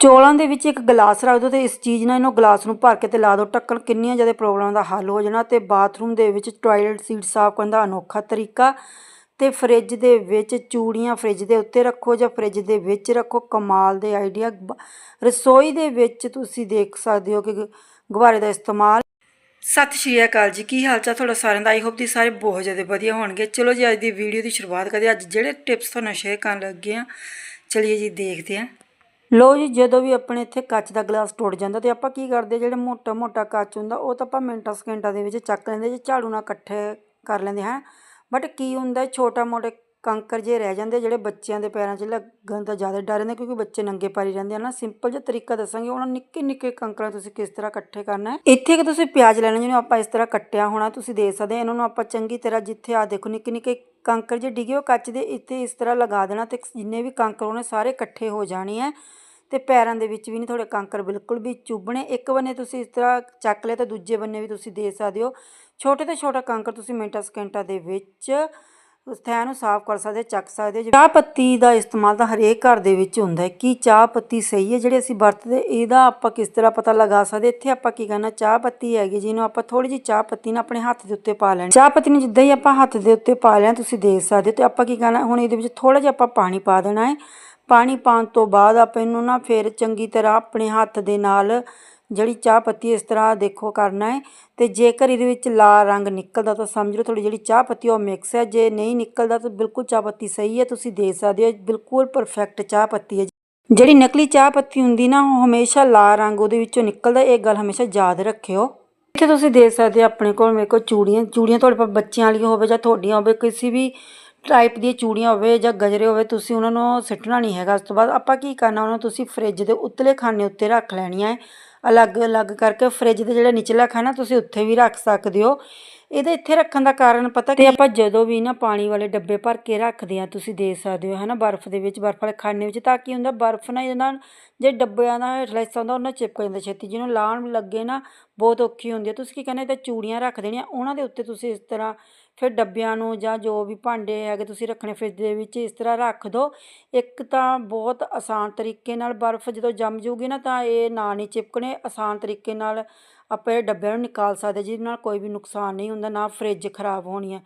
ਚੌਲਾਂ ਦੇ ਵਿੱਚ ਇੱਕ ਗਲਾਸ ਰੱਖ ਦਿਓ ਤੇ ਇਸ ਚੀਜ਼ ਨਾਲ ਇਹਨੂੰ ਗਲਾਸ ਨੂੰ ਭਰ ਕੇ ਤੇ ਲਾ ਦਿਓ। ਢੱਕਣ ਕਿੰਨੀਆਂ ਜ਼ਿਆਦਾ ਪ੍ਰੋਬਲਮਾਂ ਦਾ ਹੱਲ ਹੋ ਜਾਣਾ ਤੇ ਬਾਥਰੂਮ ਦੇ ਵਿੱਚ ਟਾਇਲਟ ਸੀਟ ਸਾਫ਼ ਕਰਨ ਦਾ ਅਨੋਖਾ ਤਰੀਕਾ ਤੇ ਫ੍ਰਿਜ ਦੇ ਵਿੱਚ ਚੂੜੀਆਂ ਫ੍ਰਿਜ ਦੇ ਉੱਤੇ ਰੱਖੋ ਜਾਂ ਫ੍ਰਿਜ ਦੇ ਵਿੱਚ ਰੱਖੋ। ਕਮਾਲ ਦੇ ਆਈਡੀਆ। ਰਸੋਈ ਦੇ ਵਿੱਚ ਤੁਸੀਂ ਦੇਖ ਸਕਦੇ ਹੋ ਕਿ ਗ- ਗੁਬਾਰੇ ਦਾ ਇਸਤੇਮਾਲ। ਸਤਿ ਸ਼੍ਰੀ ਅਕਾਲ ਜੀ, ਕੀ ਹਾਲ ਚਾਲ ਤੁਹਾਡਾ ਸਾਰਿਆਂ ਦਾ? ਆਈ ਹੋਪ ਦੀ ਸਾਰੇ ਬਹੁਤ ਜ਼ਿਆਦਾ ਵਧੀਆ ਹੋਣਗੇ। ਚਲੋ ਜੀ, ਅੱਜ ਦੀ ਵੀਡੀਓ ਦੀ ਸ਼ੁਰੂਆਤ ਕਰਦੇ ਅੱਜ ਜਿਹੜੇ ਟਿਪਸ ਤੁਹਾਨੂੰ ਸ਼ੇਅਰ ਕਰਨ ਲੱਗੇ ਆ ਚਲਿਏ ਜੀ ਦੇਖਦੇ ਹਾਂ। ਲੋ ਜੀ, ਜਦੋਂ ਵੀ ਆਪਣੇ ਇੱਥੇ ਕੱਚ ਦਾ ਗਲਾਸ ਟੁੱਟ ਜਾਂਦਾ ਤੇ ਆਪਾਂ ਕੀ ਕਰਦੇ, ਜਿਹੜਾ ਮੋਟਾ ਮੋਟਾ ਕੱਚ ਹੁੰਦਾ, ਉਹ ਤਾਂ ਆਪਾਂ ਮਿੰਟਾਂ ਸਕਿੰਟਾਂ ਦੇ ਵਿੱਚ ਚੱਕ ਲੈਂਦੇ, ਜੀ ਝਾੜੂ ਨਾਲ ਇਕੱਠੇ ਕਰ ਲੈਂਦੇ, ਹਾਂ। ਬਟ ਕੀ ਹੁੰਦਾ, ਛੋਟਾ ਮੋਟੇ ਕੰਕਰ ਜੇ ਰਹਿ ਜਾਂਦੇ ਜਿਹੜੇ ਬੱਚਿਆਂ ਦੇ ਪੈਰਾਂ 'ਚ ਲੱਗਣ ਦਾ ਜ਼ਿਆਦਾ ਡਰ ਰਹਿੰਦਾ, ਕਿਉਂਕਿ ਬੱਚੇ ਨੰਗੇ ਪੈਰੀ ਰਹਿੰਦੇ ਆ ਨਾ। ਸਿੰਪਲ ਜਿਹਾ ਤਰੀਕਾ ਦੱਸਾਂਗੇ, ਉਹਨਾਂ ਨਿੱਕੇ ਨਿੱਕੇ ਕੰਕਰਾਂ ਤੁਸੀਂ ਕਿਸ ਤਰ੍ਹਾਂ ਇਕੱਠੇ ਕਰਨਾ ਹੈ। ਇੱਥੇ ਕਿ ਤੁਸੀਂ ਪਿਆਜ਼ ਲੈਣਾ, ਜਿਹਨੂੰ ਆਪਾਂ ਇਸ ਤਰ੍ਹਾਂ ਕੱਟਿਆ ਹੋਣਾ, ਤੁਸੀਂ ਦੇ ਸਕਦੇ ਇਹਨਾਂ ਨੂੰ ਆਪਾਂ ਚੰਗੀ ਤਰ੍ਹਾਂ ਜਿੱਥੇ ਆ ਦੇਖੋ, ਨਿੱਕੇ ਨਿੱਕੇ ਕੰਕਰ ਜੇ ਡਿੱਗੇ, ਉਹ ਕੱਚ ਦੇ ਇੱਥੇ ਇਸ ਤਰ੍ਹਾਂ ਲਗਾ ਦੇਣਾ ਤੇ ਜਿੰਨੇ ਵੀ ਕੰਕਰ ਉਹਨੇ ਸਾਰੇ ਇਕੱਠੇ ਹੋ ਜਾਣੇ ਹੈ ਤੇ ਪੈਰਾਂ ਦੇ ਵਿੱਚ ਵੀ ਨਹੀਂ ਤੁਹਾਡੇ ਕੰਕਰ ਬਿਲਕੁਲ ਵੀ ਚੁੱਭਣੇ। ਇੱਕ ਬੰਨੇ ਤੁਸੀਂ ਇਸ ਤਰ੍ਹਾਂ ਚੱਕ ਲਿਆ ਤਾਂ ਦੂਜੇ ਬੰਨੇ ਵੀ ਤੁਸੀਂ ਦੇ ਸਕਦੇ ਹੋ। ਛੋਟੇ ਤੋਂ ਛੋਟਾ ਕੰਕਰ ਤੁਸੀਂ ਮਿੰਟਾਂ ਸਕਿੰਟਾਂ ਦੇ ਵਿੱਚ ਉਸ ਥੈਂ ਨੂੰ ਸਾਫ਼ ਕਰ ਸਕਦੇ, ਚੱਕ ਸਕਦੇ ਚਾਹ ਪੱਤੀ ਦਾ ਇਸਤੇਮਾਲ ਤਾਂ ਹਰੇਕ ਘਰ ਦੇ ਵਿੱਚ ਹੁੰਦਾ ਹੈ। ਕਿ ਚਾਹ ਪੱਤੀ ਸਹੀ ਹੈ? ਜਿਹੜੇ ਅਸੀਂ ਵਰਤਦੇ, ਇਹਦਾ ਆਪਾਂ ਕਿਸ ਤਰ੍ਹਾਂ ਪਤਾ ਲਗਾ ਸਕਦੇ? ਇੱਥੇ ਆਪਾਂ ਕੀ ਕਰਨਾ, ਚਾਹ ਪੱਤੀ ਹੈਗੀ ਜਿਹਨੂੰ ਆਪਾਂ ਥੋੜੀ ਜਿਹੀ ਚਾਹ ਪੱਤੀ ਨਾ ਆਪਣੇ ਹੱਥ ਦੇ ਉੱਤੇ ਪਾ ਲੈਣੀ। ਚਾਹ ਪੱਤੀ ਨੂੰ ਜਿੱਦਾਂ ਹੀ ਆਪਾਂ ਹੱਥ ਦੇ ਉੱਤੇ ਪਾ ਲਿਆ, ਤੁਸੀਂ ਦੇਖ ਸਕਦੇ ਹੋ। ਤੇ ਆਪਾਂ ਕੀ ਕਰਨਾ, ਹੁਣ ਇਹਦੇ ਵਿੱਚ ਥੋੜਾ ਜਿਹਾ ਆਪਾਂ ਪਾਣੀ ਪਾ ਦੇਣਾ ਹੈ। ਪਾਣੀ ਪਾਉਣ ਤੋਂ ਬਾਅਦ ਆਪਾਂ ਇਹਨੂੰ ਨਾ ਫਿਰ ਚੰਗੀ ਤਰ੍ਹਾਂ ਆਪਣੇ ਹੱਥ ਦੇ ਨਾਲ ਜਿਹੜੀ ਚਾਹ ਪੱਤੀ ਇਸ ਤਰ੍ਹਾਂ ਦੇਖੋ ਕਰਨਾ ਹੈ ਅਤੇ ਜੇਕਰ ਇਹਦੇ ਵਿੱਚ ਲਾਲ ਰੰਗ ਨਿਕਲਦਾ ਤਾਂ ਸਮਝ ਲਓ ਤੁਹਾਡੀ ਜਿਹੜੀ ਚਾਹ ਪੱਤੀ ਉਹ ਮਿਕਸ ਹੈ। ਜੇ ਨਹੀਂ ਨਿਕਲਦਾ ਤਾਂ ਬਿਲਕੁਲ ਚਾਹ ਪੱਤੀ ਸਹੀ ਹੈ, ਤੁਸੀਂ ਦੇ ਸਕਦੇ ਹੋ। ਬਿਲਕੁਲ ਪਰਫੈਕਟ ਚਾਹ ਪੱਤੀ ਹੈ। ਜਿਹੜੀ ਨਕਲੀ ਚਾਹ ਪੱਤੀ ਹੁੰਦੀ ਨਾ, ਉਹ ਹਮੇਸ਼ਾ ਲਾਲ ਰੰਗ ਉਹਦੇ ਵਿੱਚੋਂ ਨਿਕਲਦਾ, ਇਹ ਗੱਲ ਹਮੇਸ਼ਾ ਯਾਦ ਰੱਖਿਓ। ਇੱਥੇ ਤੁਸੀਂ ਦੇਖ ਸਕਦੇ ਹੋ ਆਪਣੇ ਕੋਲ, ਮੇਰੇ ਕੋਲ ਚੂੜੀਆਂ ਚੂੜੀਆਂ ਤੁਹਾਡੇ ਕੋਲ ਬੱਚਿਆਂ ਵਾਲੀਆਂ ਹੋਵੇ ਜਾਂ ਤੁਹਾਡੀਆਂ ਹੋਵੇ, ਕਿਸੇ ਵੀ ਟਾਈਪ ਦੀਆਂ ਚੂੜੀਆਂ ਹੋਵੇ ਜਾਂ ਗਜਰੇ ਹੋਵੇ, ਤੁਸੀਂ ਉਹਨਾਂ ਨੂੰ ਸਿੱਟਣਾ ਨਹੀਂ ਹੈਗਾ। ਉਸ ਤੋਂ ਬਾਅਦ ਆਪਾਂ ਕੀ ਕਰਨਾ, ਉਹਨਾਂ ਨੂੰ ਤੁਸੀਂ ਫ੍ਰਿਜ ਦੇ ਉੱਤਲੇ ਖਾਨੇ ਉੱਤੇ ਰੱਖ ਲੈਣੀਆਂ ਹੈ। ਅਲੱਗ-ਅਲੱਗ ਕਰਕੇ ਫ੍ਰਿਜ ਦੇ ਜਿਹੜਾ ਨਿਚਲਾ ਖਾਨਾ ਤੁਸੀਂ ਉੱਥੇ ਵੀ ਰੱਖ ਸਕਦੇ ਹੋ। ਇਹਦੇ ਇੱਥੇ ਰੱਖਣ ਦਾ ਕਾਰਨ ਪਤਾ ਕਿ ਆਪਾਂ ਜਦੋਂ ਵੀ ਨਾ ਪਾਣੀ ਵਾਲੇ ਡੱਬੇ ਭਰ ਕੇ ਰੱਖਦੇ ਆ ਤੁਸੀਂ ਦੇਖ ਸਕਦੇ ਹੋ ਹਨਾ ਬਰਫ਼ ਦੇ ਵਿੱਚ ਬਰਫ਼ ਵਾਲੇ ਖਾਨੇ ਵਿੱਚ ਤਾਂ ਕੀ ਹੁੰਦਾ ਬਰਫ਼ ਨਾਲ ਇਹਦੇ ਨਾਲ ਜੇ ਡੱਬਿਆਂ ਦਾ ਹੇਠਲਾ ਹਿੱਸਾ ਹੁੰਦਾ ਉਹਨਾਂ ਚਿਪਕ ਜਾਂਦਾ ਛੇਤੀ ਜਿਹਨੂੰ ਲਾਣ ਲੱਗੇ ਨਾ ਬਹੁਤ ਔਖੀ ਹੁੰਦੀ ਹੈ। ਤੁਸੀਂ ਕੀ ਕਹਿੰਦੇ ਤੇ ਚੂੜੀਆਂ ਰੱਖ ਦੇਣੀਆਂ ਉਹਨਾਂ ਦੇ ਉੱਤੇ ਤੁਸੀਂ ਇਸ ਤਰ੍ਹਾਂ ਫਿਰ ਡੱਬਿਆਂ ਨੂੰ ਜਾਂ ਜੋ ਵੀ ਭਾਂਡੇ ਹੈਗੇ ਤੁਸੀਂ ਰੱਖਣੇ ਫ੍ਰਿਜ ਦੇ ਵਿੱਚ ਇਸ ਤਰ੍ਹਾਂ ਰੱਖ ਦਿਓ ਇੱਕ ਤਾਂ ਬਹੁਤ ਆਸਾਨ ਤਰੀਕੇ ਨਾਲ ਬਰਫ਼ ਜਦੋਂ ਜੰਮ ਜੂਗੀ ਨਾ ਤਾਂ ਇਹ ਨਾ ਨਹੀਂ ਚਿਪਕਣੇ ਆਸਾਨ ਤਰੀਕੇ ਨਾਲ ਆਪਾਂ ਇਹ ਡੱਬਿਆਂ ਨੂੰ ਨਿਕਾਲ ਸਕਦੇ ਜਿਹਦੇ ਨਾਲ ਕੋਈ ਵੀ ਨੁਕਸਾਨ ਨਹੀਂ ਹੁੰਦਾ, ਨਾ ਫਰਿੱਜ ਖਰਾਬ ਹੋਣੀ ਹੈ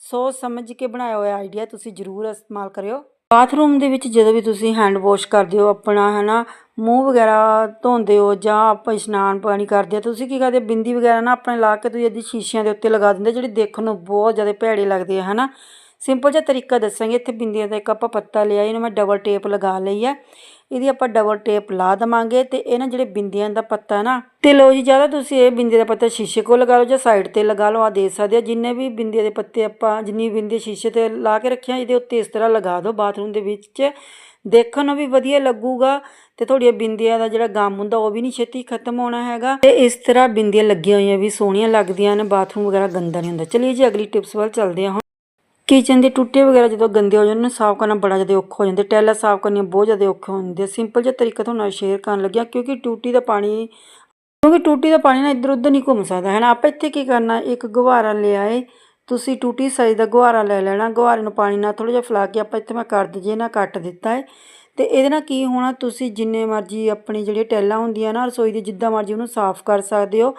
ਸੋਚ ਸਮਝ ਕੇ ਬਣਾਇਆ ਹੋਇਆ ਆਈਡੀਆ ਤੁਸੀਂ ਜ਼ਰੂਰ ਇਸਤੇਮਾਲ ਕਰਿਓ। ਬਾਥਰੂਮ ਦੇ ਵਿੱਚ ਜਦੋਂ ਵੀ ਤੁਸੀਂ ਹੈਂਡ ਵਾਸ਼ ਕਰਦੇ ਹੋ, ਆਪਣਾ ਹੈ ਨਾ ਮੂੰਹ ਵਗੈਰਾ ਧੋਂਦੇ ਹੋ ਜਾਂ ਆਪਾਂ ਇਸ਼ਨਾਨ ਪਾਣੀ ਕਰਦੇ ਆ, ਤੁਸੀਂ ਕੀ ਕਰਦੇ ਬਿੰਦੀ ਵਗੈਰਾ ਨਾ ਆਪਣੇ ਲਾ ਕੇ ਤੁਸੀਂ ਇਹਦੀ ਸ਼ੀਸ਼ਿਆਂ ਦੇ ਉੱਤੇ ਲਗਾ ਦਿੰਦੇ ਜਿਹੜੇ ਦੇਖਣ ਨੂੰ ਬਹੁਤ ਜ਼ਿਆਦਾ ਭੈੜੇ ਲੱਗਦੇ ਆ, ਹਨਾ। ਸਿੰਪਲ ਜਿਹਾ ਤਰੀਕਾ ਦੱਸਾਂਗੇ, ਇੱਥੇ ਬਿੰਦੀਆਂ ਦਾ ਇੱਕ ਆਪਾਂ ਪੱਤਾ ਲਿਆ, ਇਹਨੂੰ ਮੈਂ ਡਬਲ ਟੇਪ ਲਗਾ ਲਈ ਹੈ ਇਹਦੀ ਆਪਾਂ ਡਬਲ ਟੇਪ ਲਾ ਦਵਾਂਗੇ ਤੇ ਇਹ ਨਾ ਜਿਹੜੇ ਬਿੰਦੀਆਂ ਦਾ ਪੱਤਾ ਨਾ, ਤੇ ਲੋ ਜੀ ਜ਼ਿਆਦਾ ਤੁਸੀਂ ਇਹ ਬਿੰਦੀ ਦਾ ਪੱਤਾ ਸ਼ੀਸ਼ੇ ਕੋਲ ਲਗਾ ਲਓ ਜਾਂ ਸਾਈਡ ਤੇ ਲਗਾ ਲਓ ਆ ਦੇ ਸਕਦੇ ਆ। ਜਿੰਨੇ ਵੀ ਬਿੰਦੀਆਂ ਦੇ ਪੱਤੇ ਆਪਾਂ, ਜਿੰਨੀ ਬਿੰਦੀ ਸ਼ੀਸ਼ੇ ਤੇ ਲਾ ਕੇ ਰੱਖਿਆ, ਇਹਦੇ ਉੱਤੇ ਇਸ ਤਰ੍ਹਾਂ ਲਗਾ ਦਿਓ ਬਾਥਰੂਮ ਦੇ ਵਿੱਚ। ਦੇਖਣ ਨੂੰ ਵੀ ਵਧੀਆ ਲੱਗੂਗਾ ਤੇ ਤੁਹਾਡੀਆਂ ਬਿੰਦੀਆਂ ਦਾ ਜਿਹੜਾ ਗਮ ਹੁੰਦਾ, ਉਹ ਵੀ ਨਹੀਂ ਛੇਤੀ ਖਤਮ ਹੋਣਾ ਹੈਗਾ। ਤੇ ਇਸ ਤਰ੍ਹਾਂ ਬਿੰਦੀਆਂ ਲੱਗੀਆਂ ਹੋਈਆਂ ਵੀ ਸੋਹਣੀਆਂ ਲੱਗਦੀਆਂ ਨੇ ਬਾਥਰੂਮ ਵਗੈਰਾ ਗੰਦਾ ਨਹੀਂ ਹੁੰਦਾ। ਚਲਿਏ ਜੀ, ਅਗਲੀ ਟਿਪਸ ਵੱਲ ਚੱਲਦੇ ਹਾਂ ਕਿਚਨ ਦੇ ਟੁੱਟੇ ਵਗੈਰਾ ਜਦੋਂ ਗੰਦੇ ਹੋ ਜਾਂਦੇ ਉਹਨੂੰ ਸਾਫ਼ ਕਰਨਾ ਬੜਾ ਜ਼ਿਆਦਾ ਔਖਾ ਹੋ ਜਾਂਦਾ। ਟੈਲਾਂ ਸਾਫ਼ ਕਰਨੀਆਂ ਬਹੁਤ ਜ਼ਿਆਦਾ ਔਖੇ ਹੁੰਦੇ ਸਿੰਪਲ ਜਿਹਾ ਤਰੀਕਾ ਤੁਹਾਨੂੰ ਨਾਲ ਸ਼ੇਅਰ ਕਰਨ ਲੱਗਿਆ, ਕਿਉਂਕਿ ਟੂਟੀ ਦਾ ਪਾਣੀ, ਕਿਉਂਕਿ ਟੂਟੀ ਦਾ ਪਾਣੀ ਨਾ ਇੱਧਰ ਉੱਧਰ ਨਹੀਂ ਘੁੰਮ ਸਕਦਾ, ਹੈ ਨਾ? ਆਪਾਂ ਇੱਥੇ ਕੀ ਕਰਨਾ, ਇੱਕ ਗੁਬਾਰਾ ਲਿਆਏ ਤੁਸੀਂ ਟੂਟੀ ਸਾਈਜ਼ ਦਾ ਗੁਹਾਰਾ ਲੈ ਲੈਣਾ ਗੁਹਾਰੇ ਨੂੰ ਪਾਣੀ ਨਾਲ ਥੋੜਾ ਜਿਹਾ ਫਲਾ ਕੇ ਆਪਾਂ ਇੱਥੇ ਮੈਂ ਕਰ ਦਈਏ ਨਾ ਕੱਟ ਦਿੱਤਾ ਹੈ। ਤੇ ਇਹਦੇ ਨਾਲ ਕੀ ਹੋਣਾ, ਤੁਸੀਂ ਜਿੰਨੇ ਮਰਜ਼ੀ ਆਪਣੀ ਜਿਹੜੀ ਟੈਲਾਂ ਹੁੰਦੀਆਂ ਨਾ, ਰਸੋਈ ਦੀ ਜਿੱਦਾਂ ਮਰਜ਼ੀ ਉਹਨੂੰ ਸਾਫ਼ ਕਰ ਸਕਦੇ ਹੋ।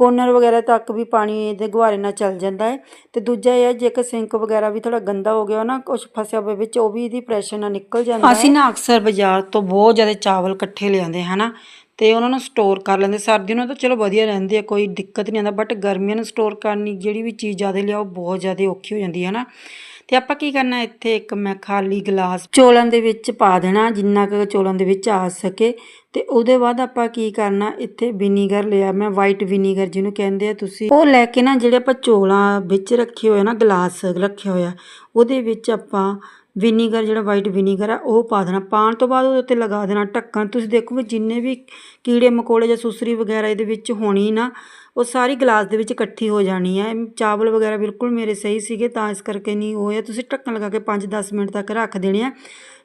ਕੋਨਰ ਵਗੈਰਾ ਤੱਕ ਵੀ ਪਾਣੀ ਇਹਦੇ ਗੁਬਾਰੇ ਨਾਲ ਚੱਲ ਜਾਂਦਾ ਹੈ। ਤੇ ਦੂਜਾ ਇਹ ਹੈ ਜੇਕਰ ਸਿੰਕ ਵਗੈਰਾ ਵੀ ਥੋੜਾ ਗੰਦਾ ਹੋ ਗਿਆ ਨਾ ਕੁਝ ਫਸਿਆ ਹੋਵੇ ਵਿੱਚ ਉਹ ਵੀ ਇਹਦੀ ਪ੍ਰੈਸ਼ਰ ਨਾਲ ਨਿਕਲ ਜਾਂਦਾ ਹੈ। ਅਸੀਂ ਨਾ ਅਕਸਰ ਬਾਜ਼ਾਰ ਤੋਂ ਬਹੁਤ ਜ਼ਿਆਦਾ ਚਾਵਲ ਇਕੱਠੇ ਲਿਆਂਦੇ ਹਨਾ ਤੇ ਉਹਨਾਂ ਨੂੰ ਸਟੋਰ ਕਰ ਲੈਂਦੇ। ਸਰਦੀਆਂ ਨੂੰ ਤਾਂ ਚਲੋ ਵਧੀਆ ਰਹਿੰਦੇ ਆ, ਕੋਈ ਦਿੱਕਤ ਨਹੀਂ ਆਉਂਦਾ ਬਟ ਗਰਮੀਆਂ ਨੂੰ ਸਟੋਰ ਕਰਨੀ ਜਿਹੜੀ ਵੀ ਚੀਜ਼ ਜ਼ਿਆਦਾ ਲਿਆਓ, ਬਹੁਤ ਜ਼ਿਆਦਾ ਔਖੀ ਹੋ ਜਾਂਦੀ ਹੈ ਨਾ ਤੇ ਆਪਾਂ ਕੀ ਕਰਨਾ, ਇੱਥੇ ਇੱਕ ਮੈਂ ਖਾਲੀ ਗਲਾਸ ਚੋਲਾਂ ਦੇ ਵਿੱਚ ਪਾ ਦੇਣਾ, ਜਿੰਨਾ ਕੁ ਚੋਲਾਂ ਦੇ ਵਿੱਚ ਆ ਸਕੇ। ਤੇ ਉਹਦੇ ਬਾਅਦ ਆਪਾਂ ਕੀ ਕਰਨਾ, ਇੱਥੇ ਵਿਨੀਗਰ ਲਿਆ, ਮੈਂ ਵਾਈਟ ਵਿਨੀਗਰ ਜਿਹਨੂੰ ਕਹਿੰਦੇ ਆ ਤੁਸੀਂ। ਉਹ ਲੈ ਕੇ ਨਾ, ਜਿਹੜੇ ਆਪਾਂ ਚੋਲਾਂ ਵਿੱਚ ਰੱਖੇ ਹੋਏ ਨਾ, ਗਲਾਸ ਰੱਖਿਆ ਹੋਇਆ ਉਹਦੇ ਵਿੱਚ ਆਪਾਂ ਵਿਨੀਗਰ, ਜਿਹੜਾ ਵਾਈਟ ਵਿਨੀਗਰ ਆ, ਉਹ ਪਾ ਦੇਣਾ। ਪਾਉਣ ਤੋਂ ਬਾਅਦ ਉਹਦੇ ਉੱਤੇ ਲਗਾ ਦੇਣਾ ਢੱਕਣ। ਤੁਸੀਂ ਦੇਖੋ ਵੀ ਜਿੰਨੇ ਵੀ ਕੀੜੇ ਮਕੌੜੇ ਜਾਂ ਸੁਸਰੀ ਵਗੈਰਾ ਇਹਦੇ ਵਿੱਚ ਹੋਣੀ ਨਾ ਉਹ ਸਾਰੀ ਗਲਾਸ ਦੇ ਵਿੱਚ ਇਕੱਠੀ ਹੋ ਜਾਣੀ ਹੈ ਚਾਵਲ ਵਗੈਰਾ ਬਿਲਕੁਲ ਮੇਰੇ ਸਹੀ ਸੀਗੇ, ਤਾਂ ਇਸ ਕਰਕੇ ਨਹੀਂ ਹੋਇਆ ਤੁਸੀਂ ਢੱਕਣ ਲਗਾ ਕੇ 5-10 ਮਿੰਟ ਤੱਕ ਰੱਖ ਦੇਣੇ ਆ।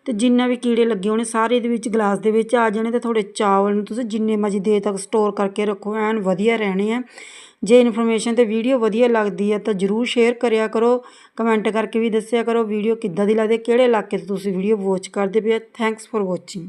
ਤੇ ਜਿੰਨਾ ਵੀ ਕੀੜੇ ਲੱਗੇ ਹੋਣੇ, ਸਾਰੇ ਇਹਦੇ ਵਿੱਚ ਗਲਾਸ ਦੇ ਵਿੱਚ ਆ ਜਾਣੇ ਤੇ ਤੁਹਾਡੇ ਚਾਵਲ ਨੂੰ ਤੁਸੀਂ ਜਿੰਨੇ ਮਰਜ਼ੀ ਦੇਰ ਤੱਕ ਸਟੋਰ ਕਰਕੇ ਰੱਖੋ, ਐਨ ਵਧੀਆ ਰਹਿਣੇ ਆ। ਜੇ ਇਨਫੋਰਮੇਸ਼ਨ ਤੇ ਵੀਡੀਓ ਵਧੀਆ ਲੱਗਦੀ ਹੈ ਤਾਂ ਜਰੂਰ ਸ਼ੇਅਰ ਕਰਿਆ ਕਰੋ। ਕਮੈਂਟ ਕਰਕੇ ਵੀ ਦੱਸਿਆ ਕਰੋ ਵੀਡੀਓ ਕਿੱਦਾਂ ਦੀ ਲੱਗਦੀ ਕਿਹੜੇ ਇਲਾਕੇ ਤੋਂ ਤੁਸੀਂ ਵੀਡੀਓ ਵਾਚ ਕਰਦੇ ਪਏ ਥੈਂਕਸ ਫॉर ਵਾਚਿੰਗ